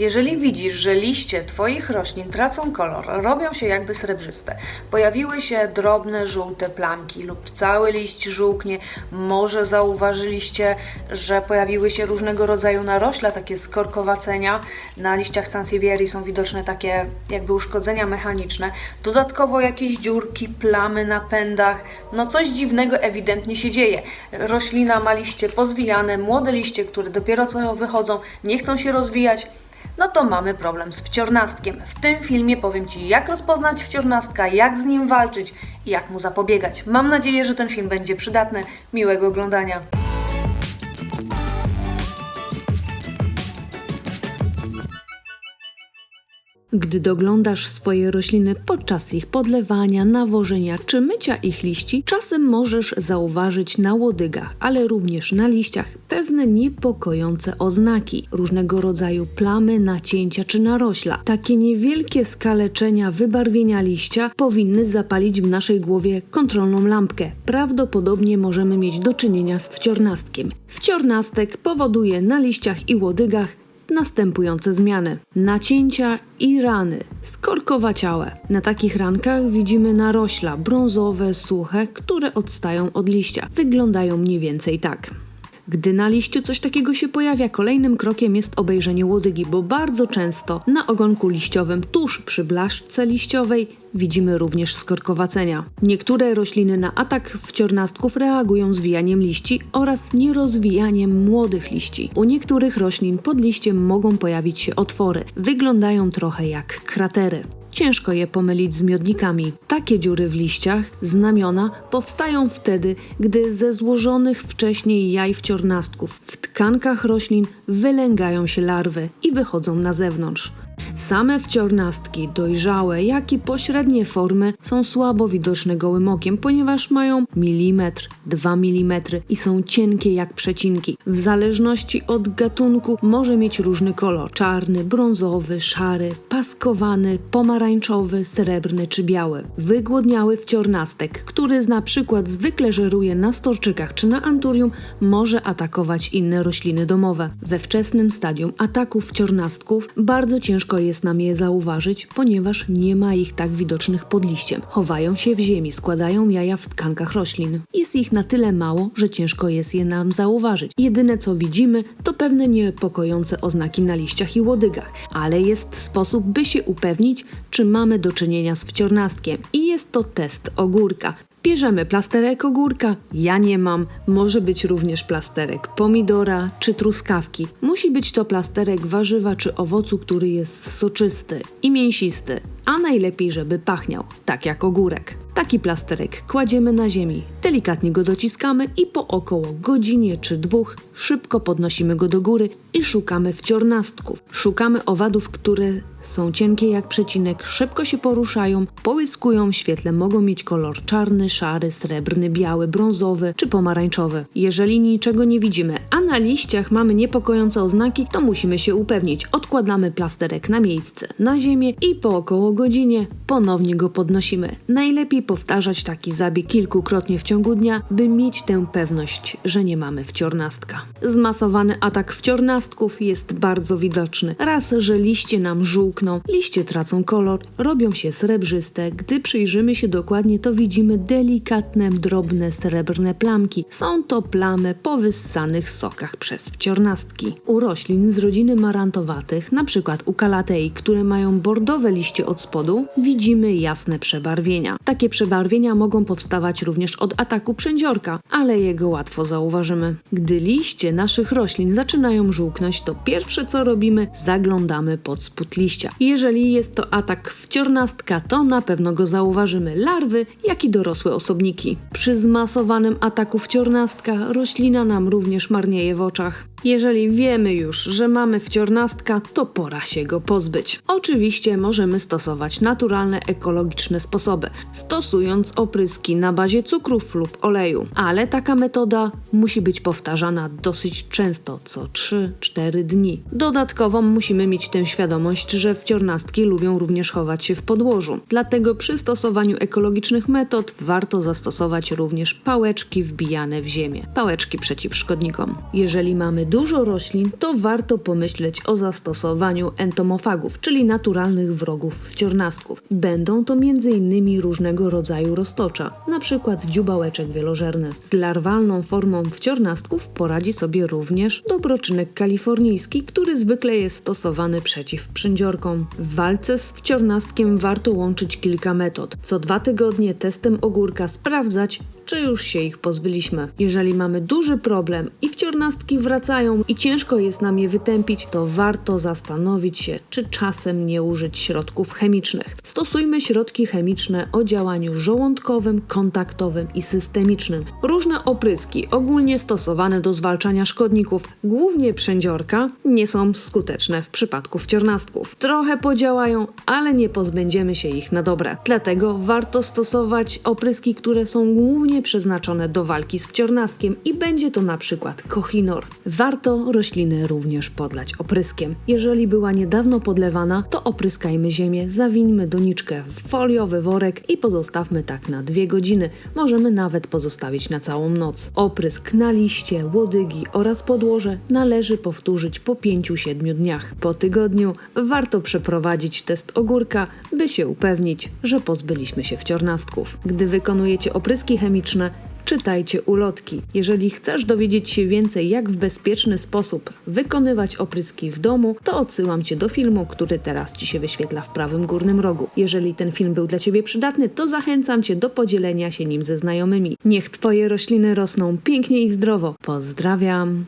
Jeżeli widzisz, że liście Twoich roślin tracą kolor, robią się jakby srebrzyste, pojawiły się drobne żółte plamki lub cały liść żółknie, może zauważyliście, że pojawiły się różnego rodzaju narośla, takie skorkowacenia. Na liściach Sansevierii są widoczne takie jakby uszkodzenia mechaniczne. Dodatkowo jakieś dziurki, plamy na pędach. No coś dziwnego ewidentnie się dzieje. Roślina ma liście pozwijane, młode liście, które dopiero co wychodzą, nie chcą się rozwijać no to mamy problem z wciornastkiem. W tym filmie powiem Ci, jak rozpoznać wciornastka, jak z nim walczyć i jak mu zapobiegać. Mam nadzieję, że ten film będzie przydatny. Miłego oglądania. Gdy doglądasz swoje rośliny podczas ich podlewania, nawożenia czy mycia ich liści, czasem możesz zauważyć na łodygach, ale również na liściach pewne niepokojące oznaki, różnego rodzaju plamy, nacięcia czy narośla. Takie niewielkie skaleczenia wybarwienia liścia powinny zapalić w naszej głowie kontrolną lampkę. Prawdopodobnie możemy mieć do czynienia z wciornastkiem. Wciornastek powoduje na liściach i łodygach następujące zmiany: nacięcia i rany, skorkowaciałe. Na takich rankach widzimy narośla brązowe, suche, które odstają od liścia. Wyglądają mniej więcej tak. Gdy na liściu coś takiego się pojawia, kolejnym krokiem jest obejrzenie łodygi, bo bardzo często na ogonku liściowym, tuż przy blaszce liściowej, widzimy również skorkowacenia. Niektóre rośliny na atak wciornastków reagują zwijaniem liści oraz nierozwijaniem młodych liści. U niektórych roślin pod liściem mogą pojawić się otwory. Wyglądają trochę jak kratery. Ciężko je pomylić z miodnikami. Takie dziury w liściach, znamiona, powstają wtedy, gdy ze złożonych wcześniej jaj wciornastków w tkankach roślin wylęgają się larwy i wychodzą na zewnątrz. Same wciornastki, dojrzałe, jak i pośrednie formy, są słabo widoczne gołym okiem, ponieważ mają milimetr, 2 mm i są cienkie jak przecinki. W zależności od gatunku może mieć różny kolor: czarny, brązowy, szary, paskowany, pomarańczowy, srebrny czy biały. Wygłodniały wciornastek, który na przykład zwykle żeruje na storczykach czy na anturium, może atakować inne rośliny domowe. We wczesnym stadium ataków wciornastków bardzo ciężko jest nam je zauważyć, ponieważ nie ma ich tak widocznych pod liściem. Chowają się w ziemi, składają jaja w tkankach roślin. Jest ich na tyle mało, że ciężko jest je nam zauważyć. Jedyne co widzimy, to pewne niepokojące oznaki na liściach i łodygach, ale jest sposób, by się upewnić, czy mamy do czynienia z wciornastkiem i jest to test ogórka. Bierzemy plasterek ogórka, ja nie mam, może być również plasterek pomidora czy truskawki. Musi być to plasterek warzywa czy owocu, który jest soczysty i mięsisty, a najlepiej, żeby pachniał, tak jak ogórek. Taki plasterek kładziemy na ziemi, delikatnie go dociskamy i po około godzinie czy dwóch szybko podnosimy go do góry i szukamy wciornastków. Szukamy owadów, które są cienkie jak przecinek, szybko się poruszają, połyskują w świetle, mogą mieć kolor czarny, szary, srebrny, biały, brązowy czy pomarańczowy. Jeżeli niczego nie widzimy, a na liściach mamy niepokojące oznaki, to musimy się upewnić. Odkładamy plasterek na miejsce, na ziemię i po około godzinie ponownie go podnosimy. Najlepiej powtarzać taki zabieg kilkukrotnie w ciągu dnia, by mieć tę pewność, że nie mamy wciornastka. Zmasowany atak wciornastków jest bardzo widoczny. Raz, że liście nam żółkną, liście tracą kolor, robią się srebrzyste. Gdy przyjrzymy się dokładnie, to widzimy delikatne, drobne, srebrne plamki. Są to plamy po wyssanych przez wciornastki. U roślin z rodziny marantowatych, przykład u kalatei, które mają bordowe liście od spodu, widzimy jasne przebarwienia. Takie przebarwienia mogą powstawać również od ataku przędziorka, ale jego łatwo zauważymy. Gdy liście naszych roślin zaczynają żółknąć, to pierwsze co robimy, zaglądamy pod spód liścia. Jeżeli jest to atak wciornastka, to na pewno go zauważymy larwy, jak i dorosłe osobniki. Przy zmasowanym ataku wciornastka roślina nam również marnieje w oczach. Jeżeli wiemy już, że mamy wciornastka, to pora się go pozbyć. Oczywiście możemy stosować naturalne, ekologiczne sposoby, stosując opryski na bazie cukrów lub oleju, ale taka metoda musi być powtarzana dosyć często, co 3-4 dni. Dodatkowo musimy mieć tę świadomość, że wciornastki lubią również chować się w podłożu. Dlatego przy stosowaniu ekologicznych metod warto zastosować również pałeczki wbijane w ziemię, pałeczki przeciw szkodnikom. Jeżeli mamy dużo roślin, to warto pomyśleć o zastosowaniu entomofagów, czyli naturalnych wrogów wciornastków. Będą to m.in. różnego rodzaju roztocza, np. dziubałeczek wielożerny. Z larwalną formą wciornastków poradzi sobie również dobroczynek kalifornijski, który zwykle jest stosowany przeciw przędziorkom. W walce z wciornastkiem warto łączyć kilka metod. Co dwa tygodnie testem ogórka sprawdzać, czy już się ich pozbyliśmy. Jeżeli mamy duży problem i wciornastki wracają i ciężko jest nam je wytępić, to warto zastanowić się, czy czasem nie użyć środków chemicznych. Stosujmy środki chemiczne o działaniu żołądkowym, kontaktowym i systemicznym. Różne opryski, ogólnie stosowane do zwalczania szkodników, głównie przędziorka, nie są skuteczne w przypadku wciornastków. Trochę podziałają, ale nie pozbędziemy się ich na dobre. Dlatego warto stosować opryski, które są głównie przeznaczone do walki z wciornastkiem i będzie to na przykład kochinor. Warto rośliny również podlać opryskiem. Jeżeli była niedawno podlewana, to opryskajmy ziemię, zawińmy doniczkę w foliowy worek i pozostawmy tak na dwie godziny. Możemy nawet pozostawić na całą noc. Oprysk na liście, łodygi oraz podłoże należy powtórzyć po 5-7 dniach. Po tygodniu warto przeprowadzić test ogórka, by się upewnić, że pozbyliśmy się wciornastków. Gdy wykonujecie opryski chemiczne, Czytajcie ulotki. Jeżeli chcesz dowiedzieć się więcej, jak w bezpieczny sposób wykonywać opryski w domu, to odsyłam Cię do filmu, który teraz Ci się wyświetla w prawym górnym rogu. Jeżeli ten film był dla Ciebie przydatny, to zachęcam Cię do podzielenia się nim ze znajomymi. Niech Twoje rośliny rosną pięknie i zdrowo. Pozdrawiam!